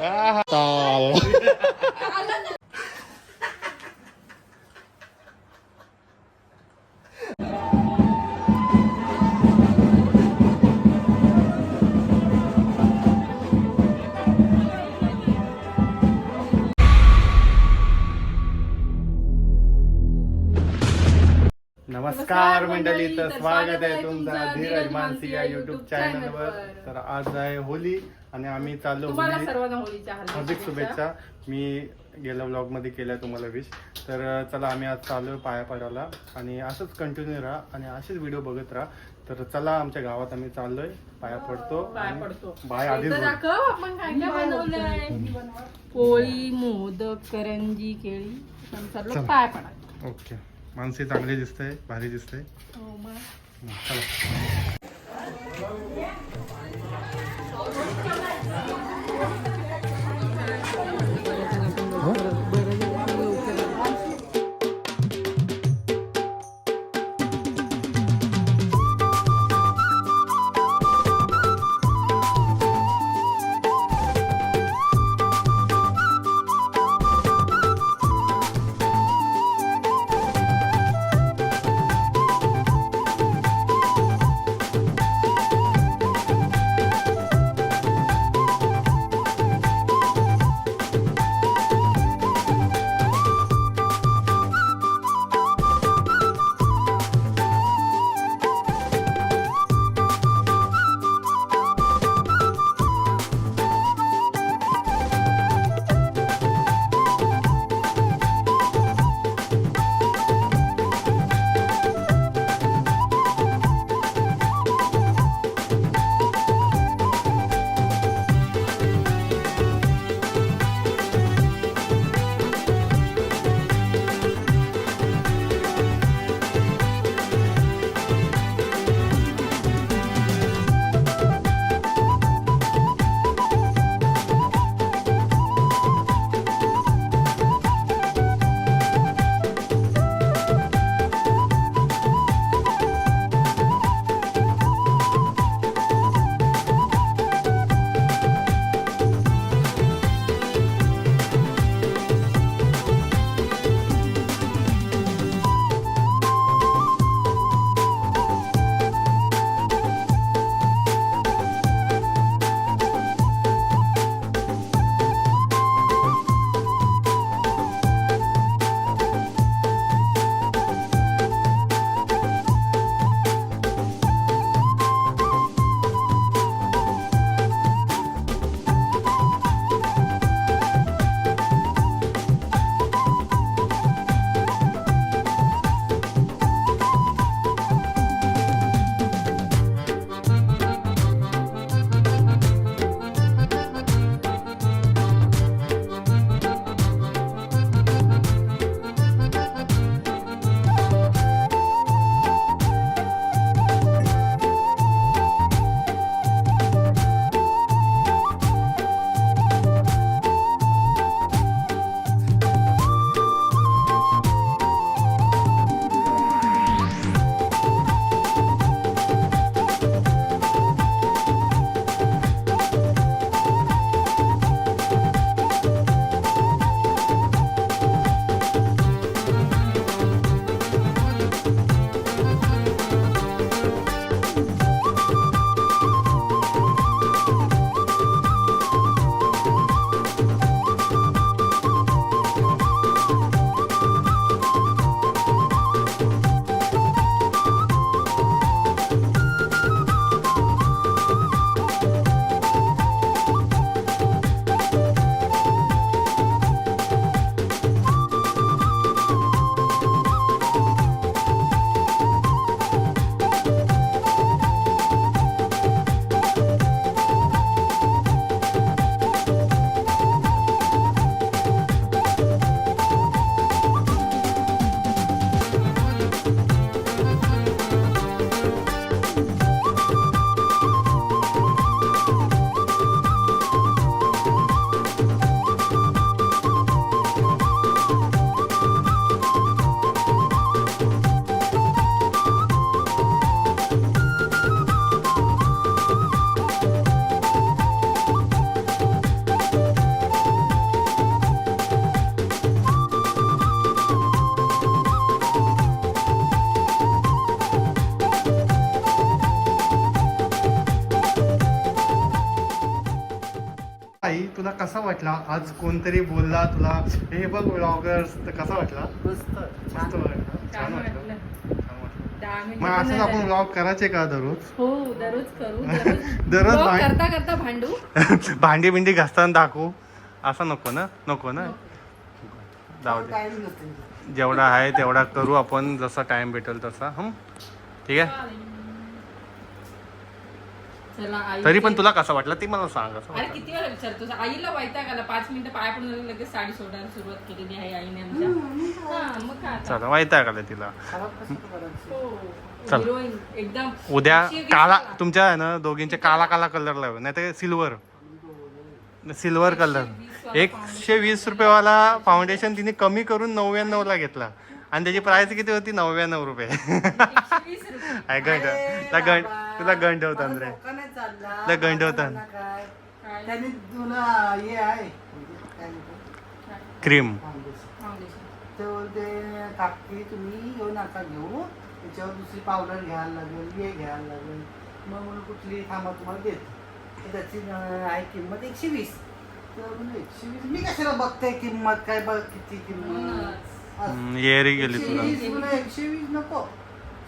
आहा, नमस्कार मंडळी तर स्वागत आहे तुमचं धीरज मानसी या युट्यूब चॅनलवर तर आज आहे होली आणि आम्ही चाललो तुम्हाला होली. सर्वांना होळीच्या हार्दिक शुभेच्छा. मी गेल्या ब्लॉगमध्ये केल्या तुम्हाला विश तर चला आम्ही आज चालू पाया पडायला. आणि असंच कंटिन्यू राहा आणि असेच व्हिडिओ बघत राहा. तर चला आमच्या गावात आम्ही चाललोय. पाया पडतो पाया आणि पडतो. बाय आधीच तर बोल. दाखव आपण काय काय बनवलंय. पोळी मोदक करंजी केळी. चला. पाय पडा ओके. मानसी चांगली दिसते भारी दिसते. हो. चला. वाटला? आज कोणतरी बोलला तुला? हे बघ ब्लॉगर्स तर कसा वाटला? मस्त. मस्त छान वाटला. छान मग असंच आपण. ब्लॉग करायचे का दररोज? हो दररोज करू. दररोज करता करता भांडू. भांडी बिंडी घासताना दाखवू. असं नको ना? नको ना? जाऊ दे. जेवढा आहे तेवढा करू आपण. जसा टाइम भेटेल तसा. हं? ठीक आहे? चला आई तरी पण तुला कसं वाटलं ते मला सांग असं अरे वाटलं. किती वेळा विचारतो आईला वैताग आला पाच मिनिटं पाय पडून लगेच साडी सोडायला सुरुवात केलेली आहे आईने आमच्या. हा मग काय आता? चला वैताग आलं तिला? खराब कसं करायचं हो चल. हिरोईन एकदम. उद्या अशी वीस काला. तुमच्या आहे ना दोघींचे काला काला कलर लाव नाही तर सिल्वर सिल्वर कलर एकशे वीस रुपयेवाला फाउंडेशन तिने कमी करून नव्याण्णव ला घेतला. आणि त्याची प्राइस किती होती? नव्याण्णव रुपये. एकशे वीस रुपये. काय गंड तुला गंड तुला गंड होता रे तुला गंड होता. त्यांनी तुला हे आहे? क्रीम. ते बोलते काकी तुम्ही येऊ नका घेऊ. त्याच्यावर दुसरी पावडर घ्यायला लागेल हे घ्यायला लागेल. मग म्हणून कुठली थांबा तुम्हाला देतो. त्याची आहे किंमत एकशे वीस. तर एकशे वीस मी कशाला बघते किंमत? काय बघ किती किंमत? येरी गेली एकशे तुला एकशे वीस नको.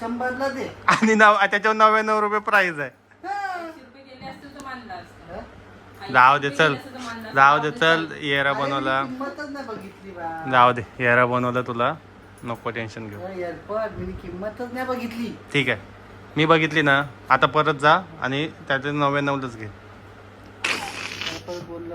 शंभरला दे. आणि नव त्याच्यावर नव्याण्णव रुपये प्राइस आहे हा. एकशे रुपये गेले असतील तर मानलं असतं. हा? आई जाऊ दे चल. जाऊ दे चल येरा बनवला. जाऊ दे येरा बनवला तुला. नको टेन्शन घेऊ. किंमतच नाही बघितली. ठीक आहे. मी बघितली ना. आता परत जा आणि त्याचे घे. मला परत बोललो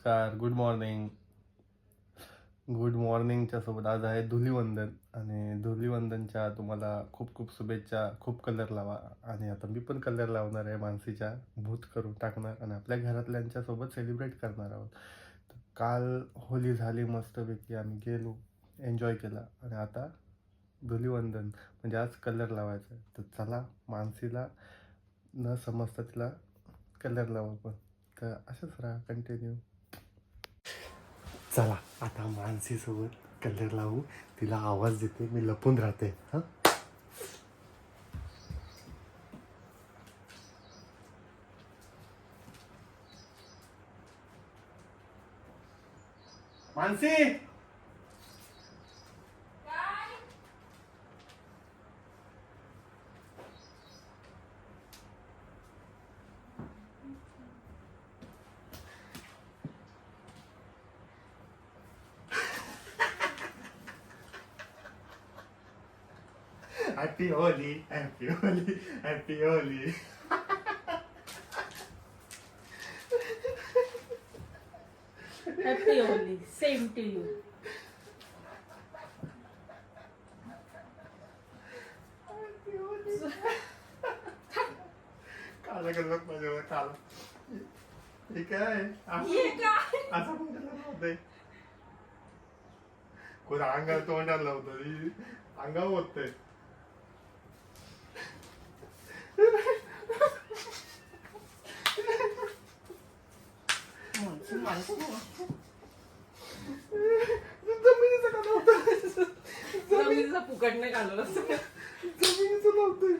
नमस्कार गुड मॉर्निंग गुड मॉर्निंगच्या सोबत आज आहे धुलीवंदन आणि धुलीवंदनच्या तुम्हाला खूप खूप शुभेच्छा खूप कलर लावा आणि आता मी पण कलर लावणार आहे मानसीच्या भूत करून टाकणार आणि आपल्या घरातल्यांच्या सोबत सेलिब्रेट करणार आहोत. तर काल होली झाली मस्तपैकी आम्ही गेलो एन्जॉय केला आणि आता धुलीवंदन म्हणजे आज कलर लावायचा आहे. तर चला मानसीला न समजता तिला कलर लावा पण तर असंच राहा कंटिन्यू चला आता मानसीसोबत कलर लावू. तिला आवाज देते मी लपून राहते हां? Mansi happy Holi happy Holi happy Holi happy Holi same to you काला कलर माझ्यावर काला हे काय असं पण लावतंय. कोण अंगावर तोंडाला लावतं अंगावर होतंय जमिनीचं का लावतंय? जमिनीचा फुकट नाही घालवलं. जमिनीचं लावतंय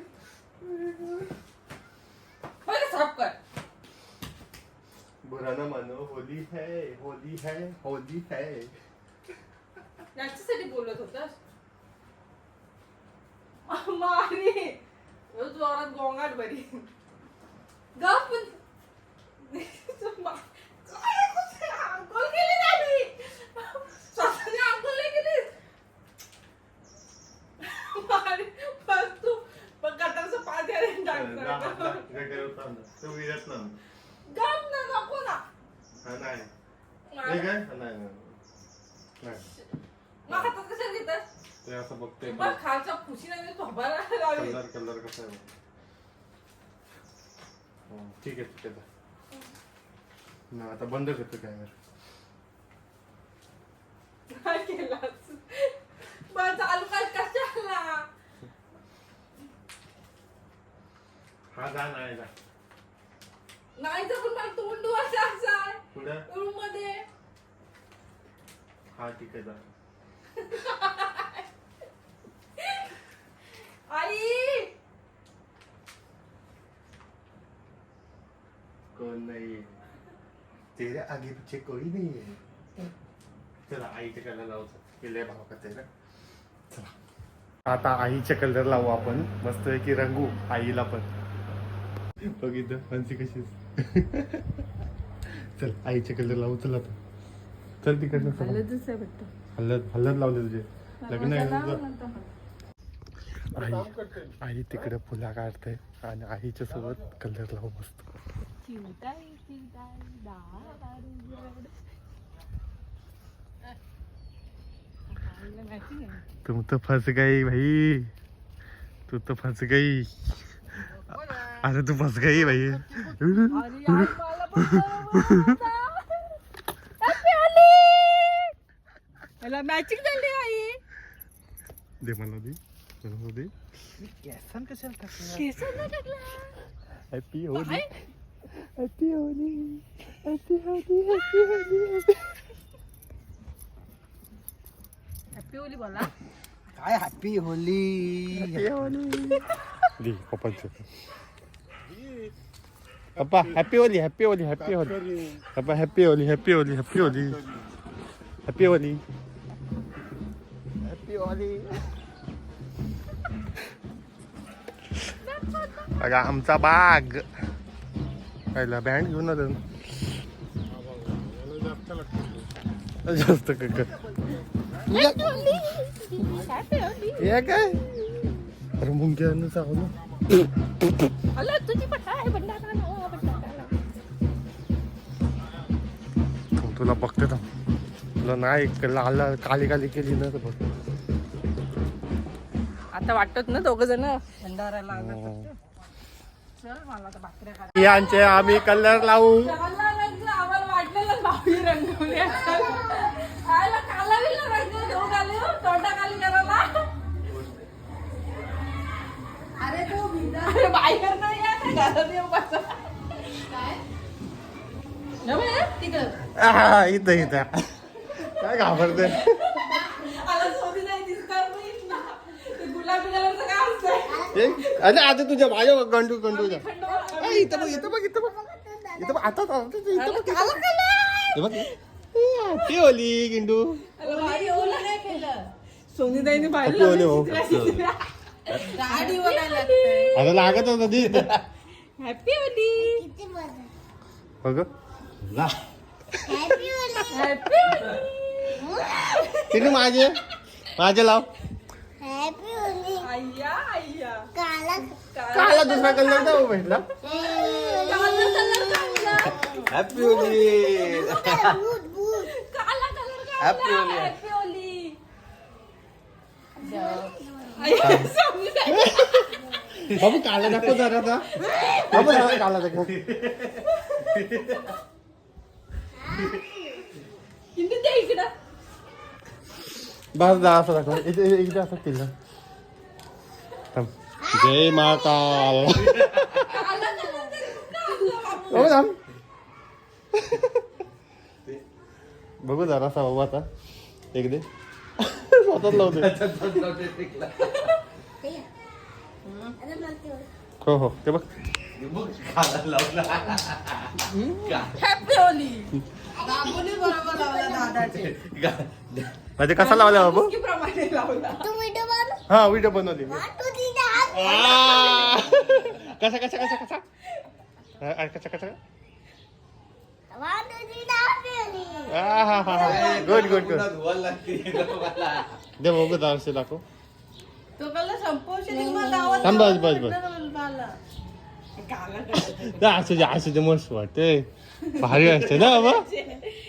बरं साफ कर. बुरा ना मानो होली है होली है होली है. याच्यासाठी बोलत होतास? मारी जोरात गोंगाट बरी. गप. अंकोल केली नाही स्वतःने अंकोल नाही केली बस तू गटारचं पाणी आले टाकणार तो विरत ना गप ना नको ना. हा नाही. हे काय? हा, नाही नाही. नाही. मग हातात कशाला घेतात ते असं बघते बघ खालच्या खुशी नाही थोबाला लावली. कलर कलर कसा आहे. हो, ठीक आहे ठीक आहे जा. ना आता बंद करतो कॅमेरा काय केलास बरं चालू काय कशाला? हा जा जा. नाही तर पण मला तोंड आहे रूममध्ये हा ठीक आहे जा. आई! कोण नाही तेरे आगे पीछे कोई नहीं है चला आईच्या कलर लावतो. केले भाव का तेरा चला. आता आईच्या कलर लावू आपण. मस्त आहे की रंगू आईला पण. बघितलं फन्सी कशी चल आईचे कलर लावू चल आता. चल तिकडनं हल्लत हल्लत लावले तुझे. लग्न आहे तुझं आई आई तिकडे फुला काढते आणि आईच्या सोबत कलर लावू मस्त तुम तो फंस गई भाई. तू तो फंस गई अरे तू फंस गई भाई मॅचिंग झाली आई. दे मला दे मला दे. केसन कशाला टाकलं? केस नाही टाकला happy Holi. Happy Holi. Happy Holi happy Holi happy Holi बोला. काय हॅपी होली. दी पप्पांचे. पप्पा happy Holi happy Holi happy Holi पप्पा happy Holi happy Holi happy Holi happy Holi happy Holi बघा आमचा बाग. पहिला बँड घेऊन आलो. जास्त का हे काय? अरे मुंग्यानं चावलं. तुला बघते थांब तुला नाही लाल काली काली केली ना तर बघ. आता वाटत ना दोघ जण? करा यांचे आम्ही कलर लावू. हो, अरे तो अरे बाहेर नाही आहा, इथं इथं. काय घाबरते? अरे आता तुझ्या माझ्या गंडू. ए, इथं बघ इथं बघ इथं बघ. इथं बघ आता आता, आता, इथं आला बघ इथं काला बघ. कलर. हे ती ओली गिंडू. सोनीताईने पाहिलं हो. गाडी आता लागत होता ती. हॅपी बघ. हॅपी तिने माझे माझे लाव. काला दुसरा कलर जाऊ भेटला हॅपी होली काला. हॅपी होली. बाबू दाखव जरा आता. बाबू जरा काला दाखव. बस दहा असं दाखव एकदा असं केलं जय महाकाल बघू ना बघू जरा असा बाबा आता एकदा स्वतःच लावतो हो हो ते बघ हॅपी होली बाबूने बरोबर लावला दादाचे म्हणजे कसा लावला बाबू? प्रमाणे लावला. हा व्हिडिओ बनवली मी. आ! कसा कसा कसा कसा? हा, आ, कसा कसा? गुड गुड गुड दे बघू दाखव. तो संपवशील गावात थांब, बस, बस, बस. मला. दे, असू दे असू दे मस्त वाटते भारी वाटते ना बाबा?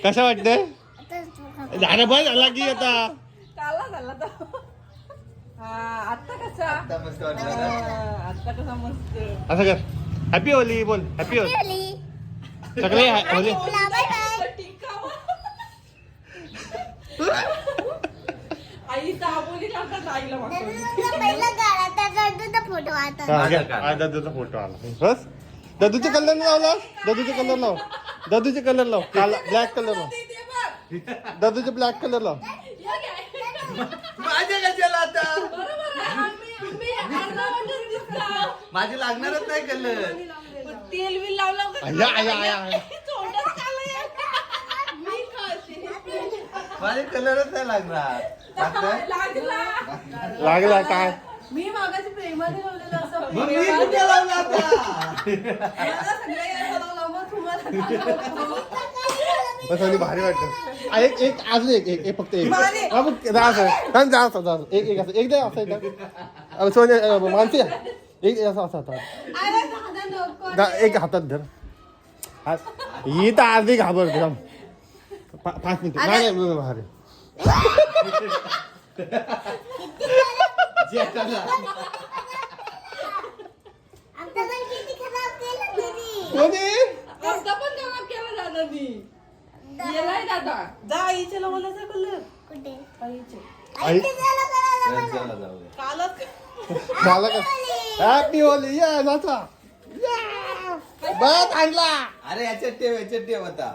कसं वाटतंय? झालं बस आला की आता. काला झाला तो. हा आता कसा? आता कसा मस्त. असं कर. हॅपी होली बोल हॅपी होली सगळे होली टिकावा. आई दाबोली लागतात आईला. हा, घे. हा, दादूचा फोटो आला बस दादूचे कलर लावला दादूचे कलर लाव दादूचे कलर लाव काला ब्लॅक कलर लाव. दादूचे ब्लॅक कलर लाव. माझ्या कशाला आता. माझे लागणारच नाही कलर पण तेल बिल लावलं का? आया, आया, आया, आया. तोंडात काला येतं. मी खाते. माझे कलरच नाही लागणार? लागला. लागला काय मी मागाशी प्रेमाने लावलेलं असं मग मी कुठे लावलं आता? मला सगळे असं लावलं, मग तुम्हाला बस आणि भारी वाटतं. एक एक अजून एक एक एक फक्त एक. हा, जा असं. जा असं जा असं. एक एक असं. एक दे असं एकदा. सोने अ, मानसी. एक एक असं असं आता अरे दादा नको दा- एक हातात धर. हात ही तर अर्धी घाबरते. थांब. पा- पाच मिनिटं. नाही भारी. कोणी? अर्धा पण खराब केला दादानी गेलाय दादा. जा आईच्या लावल्याचा कलर आईचे. आई चला जाऊ दे. कालच झालं का हॅपी होली या नाचा. या. बस आणला. अरे याच्यात ठेव याच्यात ठेव आता.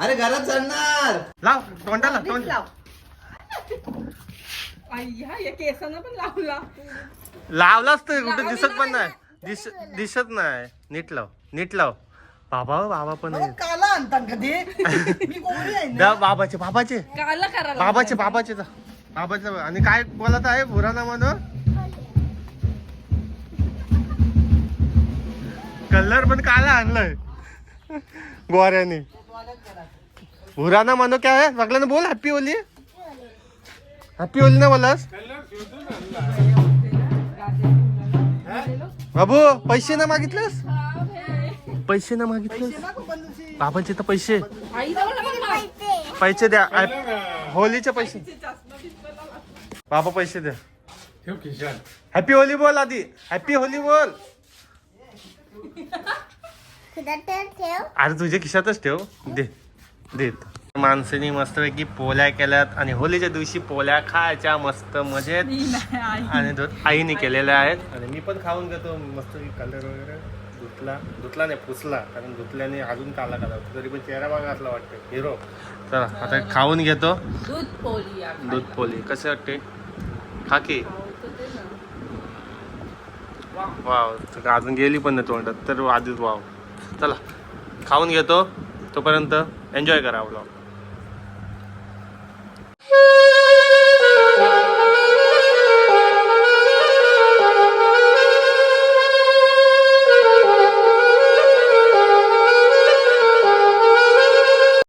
अरे घरात चढणार लाव तोंडाला तोंड. आई ह्या या केसानं पण लावला लावलाच तर कुठे दिसत पण नाही. दिस दिसत नाही. नीट लाव नीट लाव. बाबा बाबा पण मला आहे. काला आणतात कधी मी गोरी आहे ना. द्या बाबाचे बाबाचे. काला करा बाबाचे बाबाचे जा. बाबाचे आणि काय बोलत आहे बुराना म्हणून कलर पण काला आणलाय. गोऱ्याने. बुराना म्हणू काय आहे सगळ्यांना बोल हॅपी होली? हॅपी होली ना बोलास? बाबू पैसे ना मागितलेस? पैसे ना मागितलेस? बाबांचे तर पैसे. पैसे द्या. होलीचे पैसे. बाबा पैसे द्या. हॅपी होली बोल आधी. हॅपी होली बोल. अरे तुझ्या खिशातच ठेव. दे. दे माणसाने मस्तपैकी पोल्या केल्यात आणि होलीच्या दिवशी पोल्या खायच्या मस्त मजेत. आणि आईने केलेल्या आहेत. आणि मी पण खाऊन घेतो मस्त कलर वगैरे. धुतला. धुतला नाही पुसला. कारण धुतल्याने अजून काला काला होतो. तरी पण चेहरा बघा असला वाटतं हिरो. चला आता खाऊन घेतो. दूध पोली दूध पोली कसे वाटते? खा की. वाव. अजून गेली पण नाही तोंडात. तर आधीच वाव. चला खाऊन घेतो तोपर्यंत. એન્જોય કરાવડો